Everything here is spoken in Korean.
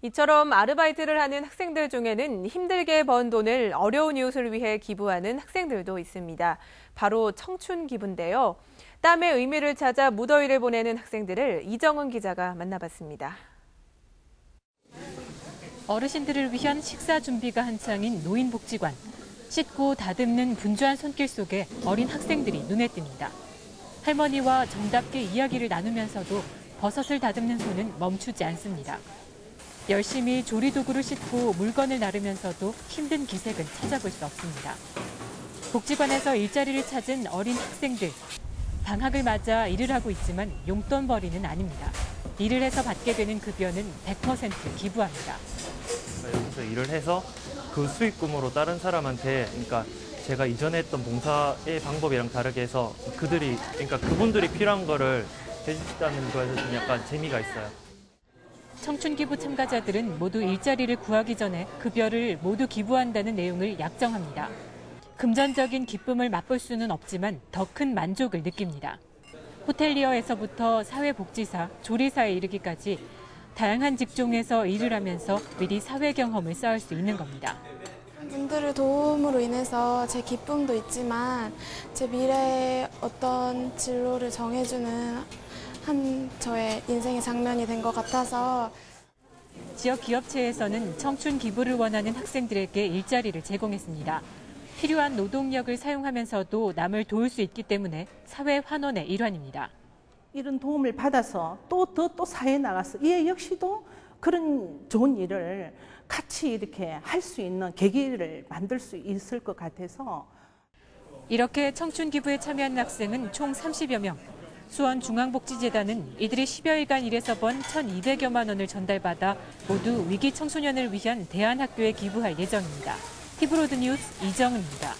이처럼 아르바이트를 하는 학생들 중에는 힘들게 번 돈을 어려운 이웃을 위해 기부하는 학생들도 있습니다. 바로 청춘 기부인데요. 땀의 의미를 찾아 무더위를 보내는 학생들을 이정은 기자가 만나봤습니다. 어르신들을 위한 식사 준비가 한창인 노인복지관. 씻고 다듬는 분주한 손길 속에 어린 학생들이 눈에 띕니다. 할머니와 정답게 이야기를 나누면서도 버섯을 다듬는 손은 멈추지 않습니다. 열심히 조리도구를 씻고 물건을 나르면서도 힘든 기색은 찾아볼 수 없습니다. 복지관에서 일자리를 찾은 어린 학생들. 방학을 맞아 일을 하고 있지만 용돈벌이는 아닙니다. 일을 해서 받게 되는 급여는 100% 기부합니다. 여기서 일을 해서 그 수익금으로 다른 사람한테 그러니까 제가 이전에 했던 봉사의 방법이랑 다르게 해서 그들이 그러니까 그분들이 필요한 거를 해주시다는 거에서 좀 약간 재미가 있어요. 청춘 기부 참가자들은 모두 일자리를 구하기 전에 급여를 모두 기부한다는 내용을 약정합니다. 금전적인 기쁨을 맛볼 수는 없지만 더 큰 만족을 느낍니다. 호텔리어에서부터 사회복지사, 조리사에 이르기까지 다양한 직종에서 일을 하면서 미리 사회 경험을 쌓을 수 있는 겁니다. 분들의 도움으로 인해서 제 기쁨도 있지만 제 미래의 어떤 진로를 정해주는 한 저의 인생의 장면이 된 것 같아서 지역 기업체에서는 청춘 기부를 원하는 학생들에게 일자리를 제공했습니다. 필요한 노동력을 사용하면서도 남을 도울 수 있기 때문에 사회 환원의 일환입니다. 이런 도움을 받아서 또 더또 사회에 나가서 얘 역시도 그런 좋은 일을 같이 이렇게 할 수 있는 계기를 만들 수 있을 것 같아서 이렇게 청춘 기부에 참여한 학생은 총 30여 명. 수원중앙복지재단은 이들이 10여일간 일해서 번 1,200여만 원을 전달받아 모두 위기 청소년을 위한 대안학교에 기부할 예정입니다. 히브로드 뉴스 이정은입니다.